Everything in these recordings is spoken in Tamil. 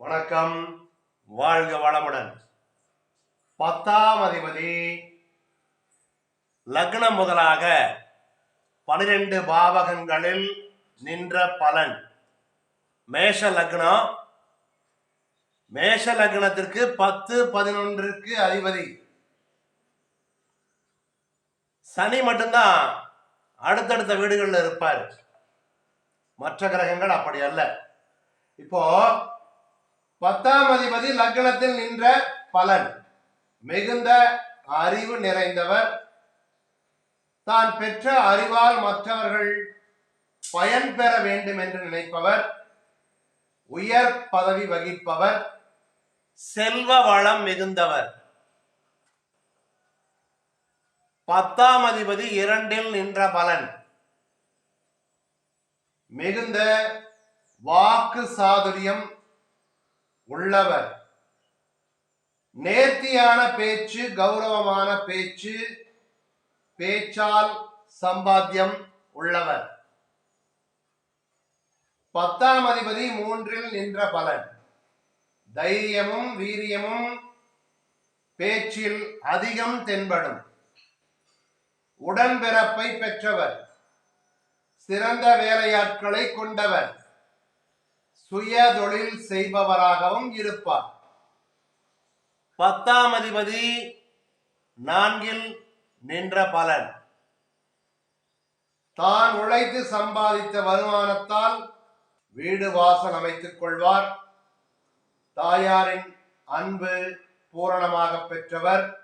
வணக்கம். வாழ்க வளமுடன். பத்தாம் அதிபதி லக்னம் முதலாக பனிரெண்டு பாவகங்களில் நின்ற பலன். மேஷ லக்னம். மேஷ லக்னத்திற்கு பத்து பதினொன்றுக்கு அதிபதி. சனி மட்டும்தான் அடுத்தடுத்த வீடுகளில் இருப்பார். மற்ற கிரகங்கள் அப்படி அல்ல. இப்போ பத்தாம் அதிபதி லக்னத்தில் நின்ற பலன். மிகுந்த அறிவு நிறைந்தவர். தான் பெற்ற அறிவால் மற்றவர்கள் பயன் பெற வேண்டும் என்று நினைப்பவர். உயர் பதவி வகிப்பவர். செல்வ வளம் மிகுந்தவர். பத்தாம் அதிபதி இரண்டில் நின்ற பலன். மிகுந்த வாக்கு சாதுரியம் உள்ளவர். நேர்த்தியான பேச்சு கௌரவமான பேச்சு பேச்சால் சம்பாத்தியம் உள்ளவர். பத்தாம் அதிபதி மூன்றில் நின்ற பலன். தைரியமும் வீரியமும் பேச்சில் அதிகம் தென்படும். உடன்பிறப்பை பெற்றவர். சிறந்த வேலையாட்களை கொண்டவர். சுய தொழில் செய்பவராகவும் இருப்பார். பத்தாம் அதிபதி நான்கில் நின்ற பலன். தான் உழைத்து சம்பாதித்த வருமானத்தால் வீடு வாசல் அமைத்துக் கொள்வார். தாயாரின் அன்பு பூரணமாக பெற்றவர்.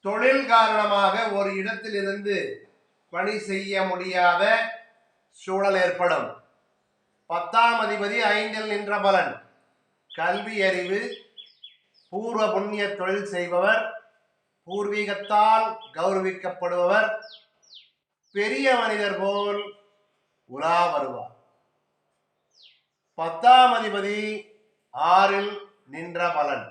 தொழில் காரணமாக ஒரு இடத்திலிருந்து பணி செய்ய முடியாத சூழல் ஏற்படும். பத்தாம் அதிபதி ஐந்தில் நின்ற பலன். கல்வி அறிவு பூர்வ புண்ணிய தொழில் செய்பவர் பூர்வீகத்தால் கௌரவிக்கப்படுபவர் பெரிய மனிதர் போல் உலா வருவார். பத்தாம் அதிபதி ஆறில் நின்ற பலன்.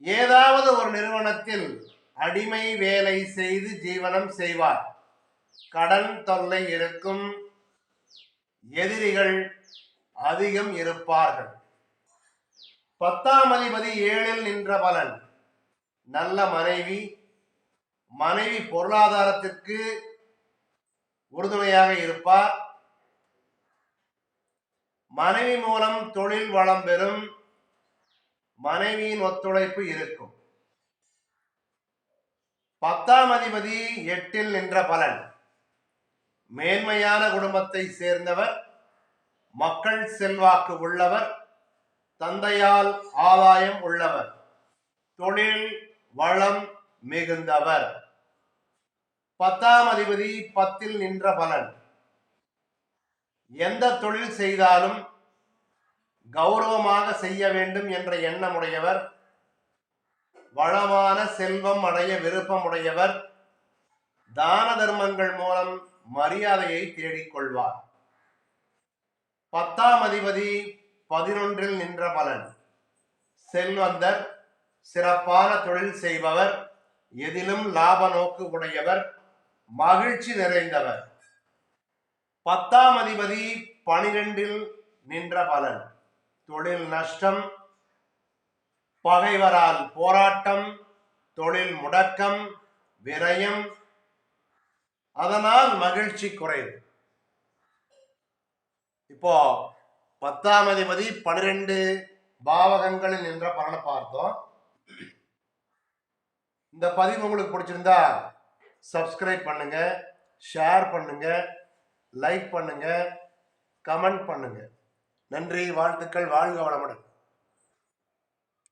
ஏதாவது ஒரு நிறுவனத்தில் அடிமை வேலை செய்து ஜீவனம் செய்வார். கடன் தொல்லை இருக்கும் எதிரிகள் அதிகம் இருப்பார்கள். பத்தாம் அதிபதி ஏழில் நின்ற பலன் நல்ல மனைவி மனைவி பொருளாதாரத்திற்கு உறுதுணையாக இருப்பார். மனைவி மூலம் தொழில் வளம் பெறும் மனைவியின் ஒத்துழைப்பு இருக்கும். பத்தாம் அதிபதி எட்டில் நின்ற பலன் மேன்மையான குடும்பத்தை சேர்ந்தவர் மக்கள் செல்வாக்கு உள்ளவர் தந்தையால் ஆதாயம் உள்ளவர் தொழில் வளம் மிகுந்தவர். பத்தாம் அதிபதி பத்தில் நின்ற பலன். எந்த தொழில் செய்தாலும் கௌரவமாக செய்ய வேண்டும் என்ற எண்ணமுடையவர் வளமான செல்வம் அடைய விருப்பமுடையவர் தான தர்மங்கள் மூலம் மரியாதையை தேடிக்கொள்வார். பத்தாம் அதிபதி பதினொன்றில் நின்ற பலன். செல்வந்தர் சிறப்பான தொழில் செய்பவர் எதிலும் லாப நோக்கு உடையவர் மகிழ்ச்சி நிறைந்தவர். பத்தாம் அதிபதி பனிரெண்டில் நின்ற பலன். தொழில் நஷ்டம் பகைவரால் போராட்டம் தொழில் முடக்கம் விரயம் அதனால் மகிழ்ச்சி குறையும். இப்போ பத்தாம் அதிபதி பனிரெண்டு பாவகங்களில் நின்ற பலனை பார்த்தோம். இந்த பதிவு உங்களுக்கு பிடிச்சிருந்தா சப்ஸ்கிரைப் பண்ணுங்க ஷேர் பண்ணுங்க லைக் பண்ணுங்க கமெண்ட் பண்ணுங்க. நன்றி வாழ்த்துக்கள் வாழ்க வளமுடன்.